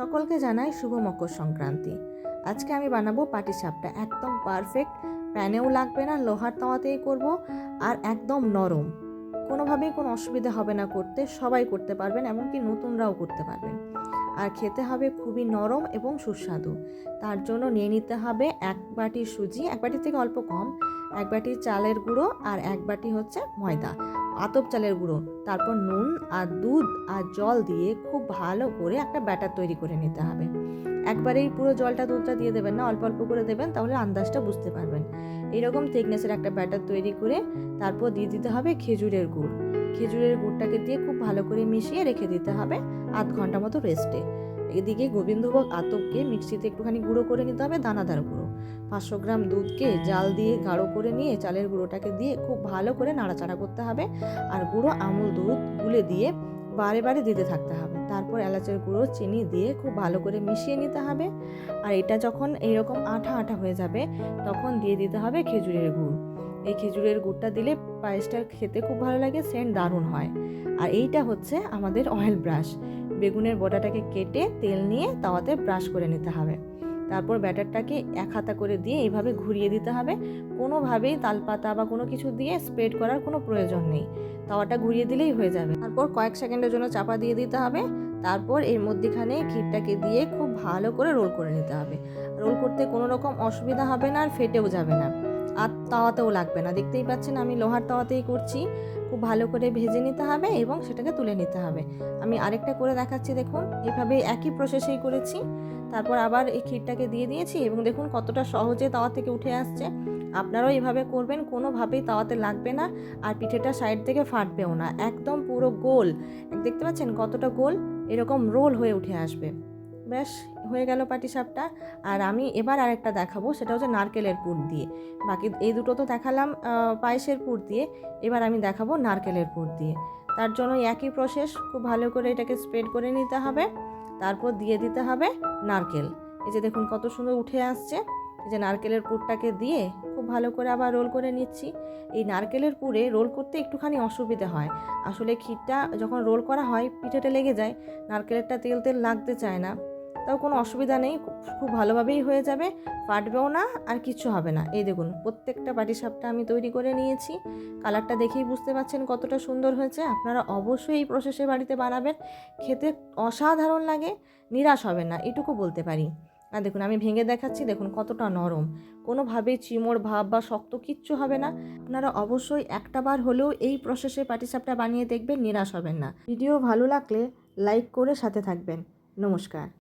সকলকে জানাই শুভ মকর সংক্রান্তি। আজকে আমি বানাবো পাটি সাপটা একদম পারফেক্ট প্যানেও লাগবে না, লোহার তাওয়াতেই করব, আর একদম নরম। কোনোভাবেই কোনো অসুবিধা হবে না করতে, সবাই করতে পারবেন, এমনকি নতুনরাও করতে পারবেন। আর খেতে হবে খুবই নরম এবং সুস্বাদু। তার জন্য নিয়ে নিতে হবে এক বাটি সুজি, এক বাটি থেকে অল্প কম, এক বাটি চালের গুঁড়ো আর এক বাটি হচ্ছে ময়দা, আতপ চালের গুঁড়ো। তারপর নুন আর দুধ আর জল দিয়ে খুব ভালো করে একটা ব্যাটার তৈরি করে নিতে হবে। একবারেই পুরো জলটা দুধটা দিয়ে দেবেন না, অল্প অল্প করে দেবেন, তাহলে আন্দাজটা বুঝতে পারবেন। এরকম থিকনেসের একটা ব্যাটার তৈরি করে তারপর দিয়ে দিতে হবে খেজুরের গুড়। খেজুরের গুড়টাকে দিয়ে খুব ভালো করে মিশিয়ে রেখে দিতে হবে আধ ঘণ্টা মতো রেস্টে এদিকে গোবিন্দভোগ আতপকে মিক্সিতে একটুখানি গুঁড়ো করে নিতে হবে দানাদার গুঁড়ো। পাঁচশো গ্রাম দুধকে জাল দিয়ে গাঢ় করে নিয়ে চালের গুঁড়োটাকে দিয়ে খুব ভালো করে নাড়াচাড়া করতে হবে আর গুঁড়ো আমুল দুধ গুলে দিয়ে বারে বারে দিতে থাকতে হবে। তারপর এলাচের গুঁড়ো, চিনি দিয়ে খুব ভালো করে মিশিয়ে নিতে হবে। আর এটা যখন এইরকম আঠা আঠা হয়ে যাবে তখন দিয়ে দিতে হবে খেজুরের গুড়। এই খেজুরের গুড়টা দিলে পায়েসটা খেতে খুব ভালো লাগে, সেন্ট দারুণ হয়। আর এইটা হচ্ছে আমাদের অয়েল ব্রাশ বেগুনের বটাটাকে কেটে তেল নিয়ে তাওয়াতে ব্রাশ করে নিতে হবে। তারপর ব্যাটারটাকে এক হাতা করে দিয়ে এইভাবে ঘুরিয়ে দিতে হবে। কোনোভাবেই তালপাতা বা কোনো কিছু দিয়ে স্প্রেড করার কোনো প্রয়োজন নেই। তাওয়াটা ঘুরিয়ে দিলেই হয়ে যাবে। তারপর কয়েক সেকেন্ডের জন্য চাপা দিয়ে দিতে হবে। তারপর এর মধ্যেখানে ক্ষীরটাকে দিয়ে খুব ভালো করে রোল করে নিতে হবে। রোল করতে কোনো রকম অসুবিধা হবে না আর ফেটেও যাবে না। আর তাওয়াতেও লাগবে না। দেখতেই পাচ্ছেন আমি লোহার তাওয়াতেই করছি। খুব ভালো করে ভেজে নিতে হবে এবং সেটাকে তুলে নিতে হবে। আমি আরেকটা করে দেখাচ্ছি, দেখুন। এভাবে একই প্রসেসেই করেছি। তারপর আবার এই ক্ষীরটাকে দিয়ে দিয়েছি এবং দেখুন কতটা সহজে তাওয়া থেকে উঠে আসছে। আপনারাও এভাবে করবেন, কোনোভাবেই তাওয়াতে লাগবে না আর পিঠেটা সাইড থেকে ফাটবেও না। একদম পুরো গোল। দেখতে পাচ্ছেন কতটা গোল? এরকম রোল হয়ে উঠে আসবে। ব্যাস হয়ে গেল পাটিসাপটা। আর আমি এবার আরেকটা দেখাবো, সেটা হচ্ছে নারকেলের পুর দিয়ে। বাকি এই দুটো তো দেখালাম পায়েসের পুর দিয়ে। এবার আমি দেখাবো নারকেলের পুর দিয়ে। তার জন্য একই প্রসেস খুব ভালো করে এটাকে স্প্রেড করে নিতে হবে। তারপর দিয়ে দিতে হবে নারকেল। এই যে দেখুন, কত সুন্দর উঠে আসছে। এই যে নারকেলের পুরটাকে দিয়ে খুব ভালো করে আবার রোল করে নিচ্ছি। এই নারকেলের পুরে রোল করতে একটুখানি অসুবিধে হয়। আসলে ক্ষীরটা যখন রোল করা হয় পিঠেটা লেগে যায়, নারকেলেরটা তেল তেল লাগতে চায় না। তাও কোনো অসুবিধা নেই, খুব ভালোভাবেই হয়ে যাবে। ফাটবেও না, আর কিচ্ছু হবে না। এই দেখুন, প্রত্যেকটা পাটিসাপটা আমি তৈরি করে নিয়েছি। কালারটা দেখেই বুঝতে পারছেন কতটা সুন্দর হয়েছে। আপনারা অবশ্যই এই প্রসেসে বাড়িতে বানাবেন। খেতে অসাধারণ লাগে, নিরাশ হবে না, এটুকু বলতে পারি। আর দেখুন, আমি ভেঙে দেখাচ্ছি, দেখুন কতটা নরম। কোনোভাবেই চিমড় ভাব বা শক্ত কিচ্ছু হবে না। আপনারা অবশ্যই একটা বার হলেও এই প্রসেসে পাটিসাপটা বানিয়ে দেখবেন, নিরাশ হবেন না। ভিডিও ভালো লাগলে লাইক করে সাথে থাকবেন। নমস্কার।